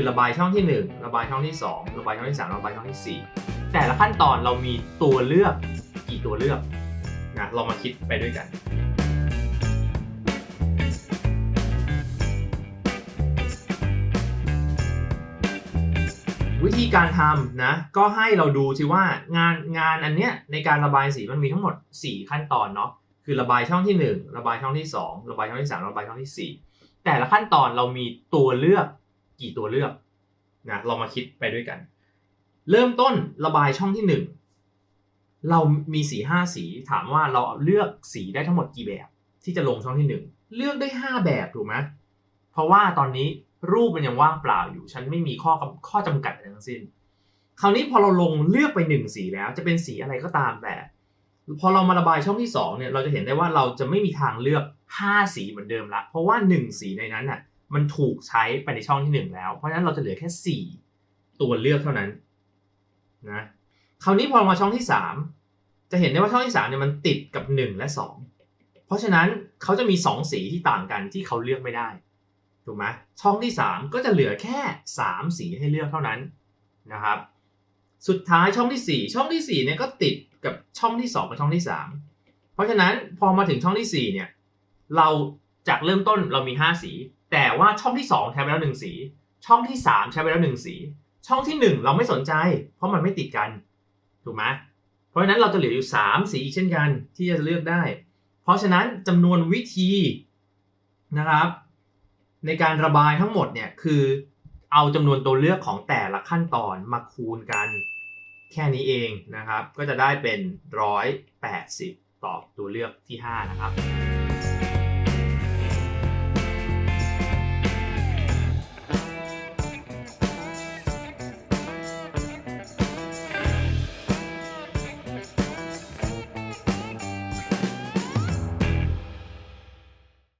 คือระบายช่องที่ 1 ระบายช่องที่ 2 ระบายช่องที่ 3 ระบายช่องที่ 4 แต่ละขั้นตอนเรามีตัวเลือกกี่ตัวเลือกนะเรามาคิดไปด้วยกันวิธีการทำนะก็ให้เราดูสิว่างานงานอันเนี้ยในการระบายสีมันมีทั้งหมด 4 ขั้นตอนเนาะคือระบายช่องที่ 1 ระบายช่องที่ 2 ระบายช่องที่ 3 ระบายช่องที่ 4 แต่ละขั้นตอนเรามีตัวเลือก กี่ตัวเลือกนะเรามาคิดไปด้วยกัน เริ่มต้นระบายช่องที่1เรามีสีห้าสีถามว่าเราเลือกสีได้ทั้งหมดกี่แบบ ที่จะลงช่องที่1เลือกได้5แบบถูกไหมเพราะว่าตอนนี้รูปมันยังว่างเปล่าอยู่ ฉันไม่มีข้อข้อจำกัดอะไรทั้งสิ้น คราวนี้พอเราลงเลือกไปหนึ่งสีแล้วจะเป็นสีอะไรก็ตามแต่ พอเรามาระบายช่องที่2เนี่ยเราจะเห็นได้ว่าเราจะไม่มีทางเลือก 5 สีเหมือนเดิมละเพราะว่า 1 สีในนั้นน่ะ มันถูกใช้ไปในช่องที่ 1 แล้ว เพราะฉะนั้นเราจะเหลือแค่ 4 ตัวเลือกเท่านั้นนะคราวนี้พอมาช่องที่ 3 จะเห็นได้ว่าช่องที่3เนี่ยมันติดกับ 1 และ 2 เพราะฉะนั้นเขาจะมี 2 สีที่ต่างกันที่เขาเลือกไม่ได้ถูกไหมช่องที่ 3 ก็จะเหลือแค่ 3 สีให้เลือกเท่านั้นนะครับ สุดท้ายช่องที่ 4 ช่องที่4เนี่ยก็ติดกับช่องที่ 2 กับช่องที่ 3 เพราะฉะนั้นพอมาถึงช่องที่ 4 เนี่ยเราจากเริ่มต้นเรามี 5 สี แต่ว่าช่องที่ 2 ใช้ไปแล้ว1สี ช่องที่ 3 ใช้ไปแล้ว1สี ช่องที่ 1 เราไม่สนใจ เพราะมันไม่ติดกันถูกไหมเพราะฉะนั้นเราจะเหลืออยู่ 3 สีอีเช่นกันที่จะเลือกได้ เพราะฉะนั้นจำนวนวิธีนะครับ ในการระบายทั้งหมดเนี่ยคือเอาจำนวนตัวเลือกของแต่ละขั้นตอนมาคูณกัน แค่นี้เองนะครับ ก็จะได้เป็น 180 ต่อตัวเลือกที่ 5 นะครับ